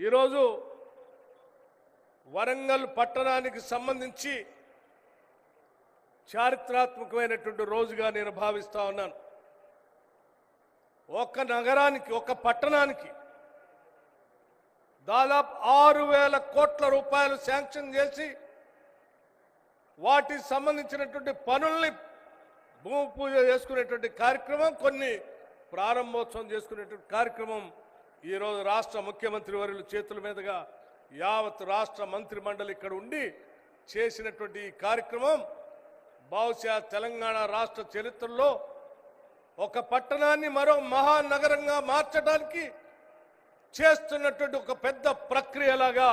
ఈరోజు వరంగల్ పట్టణానికి సంబంధించి చారిత్రాత్మకమైనటువంటి రోజుగా నేను భావిస్తా ఉన్నాను. ఒక నగరానికి ఒక పట్టణానికి దాదాపు ఆరు వేల కోట్ల రూపాయలు శాంక్షన్ చేసి వాటికి సంబంధించినటువంటి పనుల్ని భూమి పూజ చేసుకునేటువంటి కార్యక్రమం కొన్ని ప్రారంభోత్సవం చేసుకునేటువంటి కార్యక్రమం ఈరోజు రాష్ట్ర ముఖ్యమంత్రి వర్యుల చేతుల మీదుగా యావత్ రాష్ట్ర మంత్రి మండలి ఇక్కడ ఉండి చేసినటువంటి ఈ కార్యక్రమం బహుశా తెలంగాణ రాష్ట్ర చరిత్రలో ఒక పట్టణాన్ని మరో మహానగరంగా మార్చడానికి చేస్తున్నటువంటి ఒక పెద్ద ప్రక్రియలాగా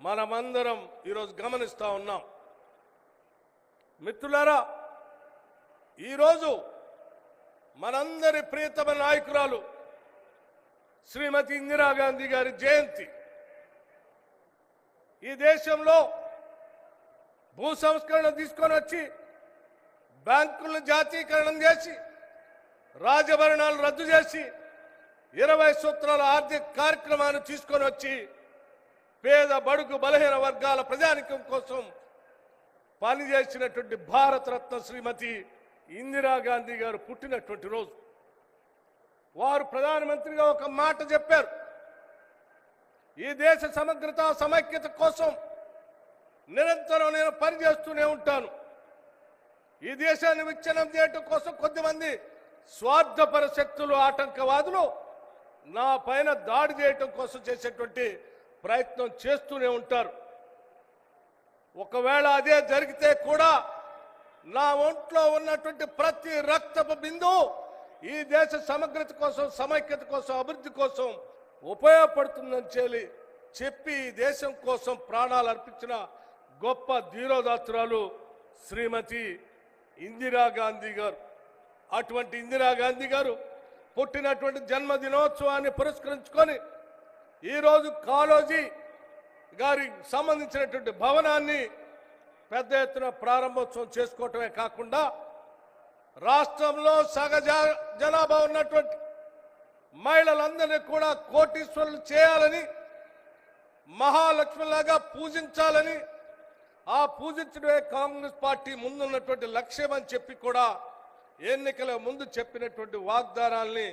మనమందరం ఈరోజు గమనిస్తూ ఉన్నాం. మిత్రులారా ఈరోజు మనందరి ప్రియతమ నాయకురాలు శ్రీమతి ఇందిరాగాంధీ గారి జయంతి. ఈ దేశంలో భూ సంస్కరణ తీసుకొని వచ్చి బ్యాంకులను జాతీకరణం చేసి రాజభరణాలు రద్దు చేసి ఇరవై సూత్రాల ఆర్థిక కార్యక్రమాన్ని తీసుకొని వచ్చి పేద బడుగు బలహీన వర్గాల ప్రజానికం కోసం పనిచేసినటువంటి భారతరత్న శ్రీమతి ఇందిరాగాంధీ గారు పుట్టినటువంటి రోజు. వారు ప్రధానమంత్రిగా ఒక మాట చెప్పారు. ఈ దేశ సమగ్రత సమైక్యత కోసం నిరంతరం నేను పనిచేస్తూనే ఉంటాను. ఈ దేశాన్ని విచ్ఛిన్నం చేయటం కోసం కొద్దిమంది స్వార్థపర శక్తులు ఆటంకవాదులు నా పైన దాడి చేయటం కోసం చేసేటువంటి ప్రయత్నం చేస్తూనే ఉంటారు. ఒకవేళ అదే జరిగితే కూడా నా ఒంట్లో ఉన్నటువంటి ప్రతి రక్తపు బిందువు ఈ దేశ సమగ్రత కోసం సమైక్యత కోసం అభివృద్ధి కోసం ఉపయోగపడుతుందని చెల్లి చెప్పి ఈ దేశం కోసం ప్రాణాలు అర్పించిన గొప్ప ధీరోదాత్రాలు శ్రీమతి ఇందిరాగాంధీ గారు. అటువంటి ఇందిరాగాంధీ గారు పుట్టినటువంటి జన్మదినోత్సవాన్ని పురస్కరించుకొని ఈరోజు కాలోజీ గారికి సంబంధించినటువంటి భవనాన్ని పెద్ద ఎత్తున ప్రారంభోత్సవం చేసుకోవటమే కాకుండా రాష్ట్రంలో సగజ జనాభా ఉన్నటువంటి మహిళలందరినీ కూడా కోటీశ్వరులు చేయాలని మహాలక్ష్మిలాగా పూజించాలని ఆ పూజించడమే కాంగ్రెస్ పార్టీ ముందున్నటువంటి లక్ష్యం అని చెప్పి కూడా ఎన్నికల ముందు చెప్పినటువంటి వాగ్దానాల్ని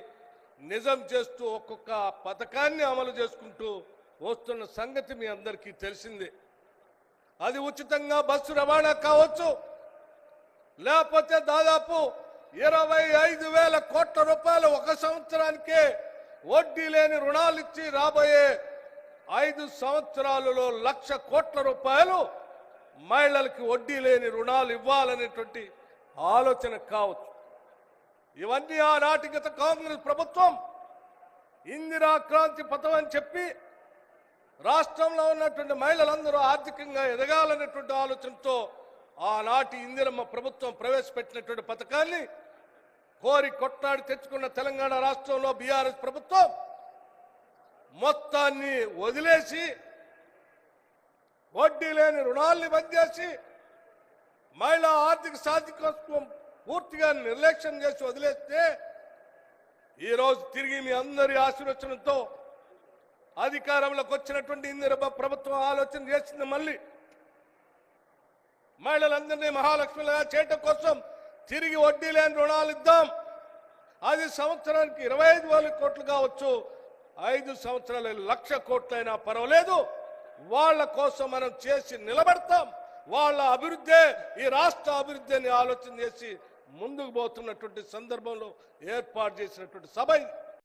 నిజం చేస్తూ ఒక్కొక్క పథకాన్ని అమలు చేసుకుంటూ వస్తున్న సంగతి మీ అందరికీ తెలిసిందే. అది ఉచితంగా బస్సు రవాణా కావచ్చు లేకపోతే దాదాపు ఇరవై ఐదు వేల కోట్ల రూపాయలు ఒక సంవత్సరానికే వడ్డీ లేని రుణాలు ఇచ్చి రాబోయే ఐదు సంవత్సరాలలో లక్ష కోట్ల రూపాయలు మహిళలకి వడ్డీ లేని రుణాలు ఇవ్వాలనేటువంటి ఆలోచన కావచ్చు. ఇవన్నీ ఆనాటి గత కాంగ్రెస్ ప్రభుత్వం ఇందిరా క్రాంతి పథం అని చెప్పి రాష్ట్రంలో ఉన్నటువంటి మహిళలందరూ ఆర్థికంగా ఎదగాలనేటువంటి ఆలోచనతో ఆనాటి ఇందిరమ్మ ప్రభుత్వం ప్రవేశపెట్టినటువంటి పథకాన్ని కోరి కొట్లాడి తెచ్చుకున్న తెలంగాణ రాష్ట్రంలో బీఆర్ఎస్ ప్రభుత్వం మొత్తాన్ని వదిలేసి వడ్డీ లేని రుణాల్ని బంద్ చేసి మహిళా ఆర్థిక సాధికోత్వం పూర్తిగా నిర్లక్ష్యం చేసి వదిలేస్తే ఈరోజు తిరిగి మీ అందరి ఆశీర్వచనంతో అధికారంలోకి వచ్చినటువంటి ఇందిరమ్మ ప్రభుత్వం ఆలోచన చేసింది మళ్ళీ. మహిళలందరినీ మహాలక్ష్మిగా చేయటం కోసం తిరిగి వడ్డీ లేని రుణాలు ఇద్దాం. అది సంవత్సరానికి ఇరవై ఐదు వేల కోట్లు కావచ్చు. ఐదు సంవత్సరాలు లక్ష కోట్లైనా పర్వాలేదు. వాళ్ళ కోసం మనం చేసి నిలబడతాం. వాళ్ళ అభివృద్ధే ఈ రాష్ట్ర అభివృద్ధి అని ఆలోచన చేసి ముందుకు పోతున్నటువంటి సందర్భంలో ఏర్పాటు చేసినటువంటి సభ ఇది.